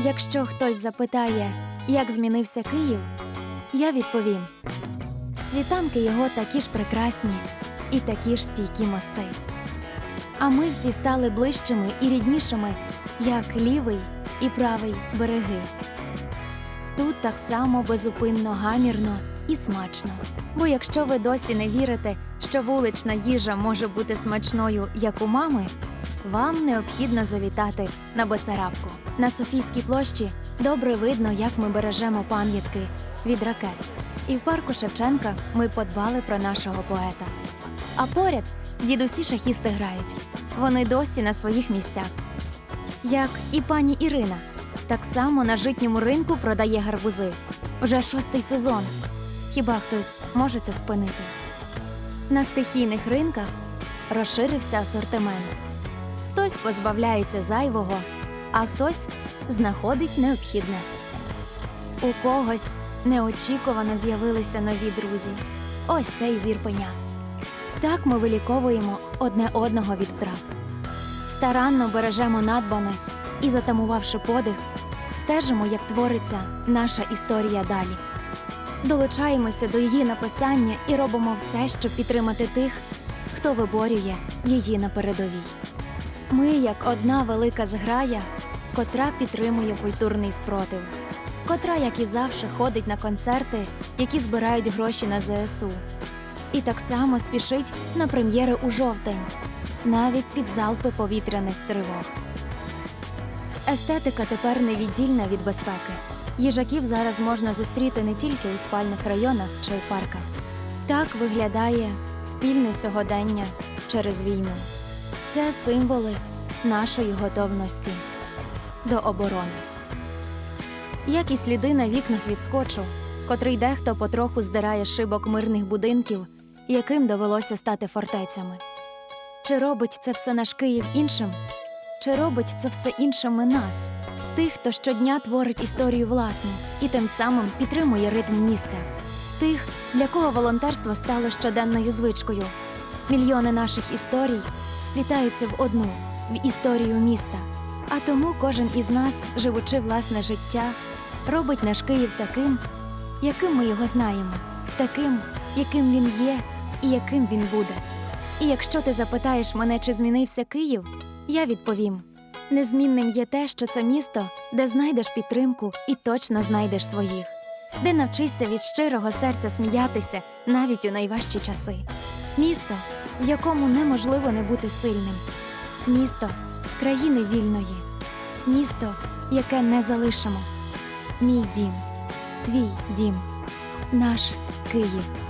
Якщо хтось запитає, як змінився Київ, я відповім: світанки його такі ж прекрасні і такі ж стійкі мости. А ми всі стали ближчими і ріднішими, як лівий і правий береги. Тут так само безупинно гамірно і смачно. Бо якщо ви досі не вірите, що вулична їжа може бути смачною, як у мами, вам необхідно завітати на Бесарабку. На Софійській площі добре видно, як ми бережемо пам'ятки від ракет. І в парку Шевченка ми подбали про нашого поета. А поряд дідусі шахісти грають. Вони досі на своїх місцях. Як і пані Ірина, так само на житньому ринку продає гарбузи. Вже шостий сезон. Хіба хтось може це спинити? На стихійних ринках розширився асортимент. Хтось позбавляється зайвого, а хтось знаходить необхідне. У когось неочікувано з'явилися нові друзі. Ось цей з Ірпеня. Так ми виліковуємо одне одного від втрат. Старанно бережемо надбане і, затамувавши подих, стежимо, як твориться наша історія далі. Долучаємося до її написання і робимо все, щоб підтримати тих, хто виборює її на передовій. Ми, як одна велика зграя, котра підтримує культурний спротив, котра, як і завжди, ходить на концерти, які збирають гроші на ЗСУ. І так само спішить на прем'єри у жовтень, навіть під залпи повітряних тривог. Естетика тепер невіддільна від безпеки. Їжаків зараз можна зустріти не тільки у спальних районах чи парках. Так виглядає спільне сьогодення через війну. Це символи нашої готовності до оборони. Як і сліди на вікнах від скотчу, котрий дехто потроху здирає шибок мирних будинків, яким довелося стати фортецями. Чи робить це все наш Київ іншим? Чи робить це все іншими нас? Тих, хто щодня творить історію власну і тим самим підтримує ритм міста, тих, для кого волонтерство стало щоденною звичкою. Мільйони наших історій сплітаються в одну в історію міста. А тому кожен із нас, живучи власне життя, робить наш Київ таким, яким ми його знаємо, таким, яким він є і яким він буде. І якщо ти запитаєш мене, чи змінився Київ, я відповім: незмінним є те, що це місто, де знайдеш підтримку і точно знайдеш своїх, де навчишся від щирого серця сміятися навіть у найважчі часи. Місто, в якому неможливо не бути сильним, місто країни вільної, місто, яке не залишимо. Мій дім, твій дім, наш Київ.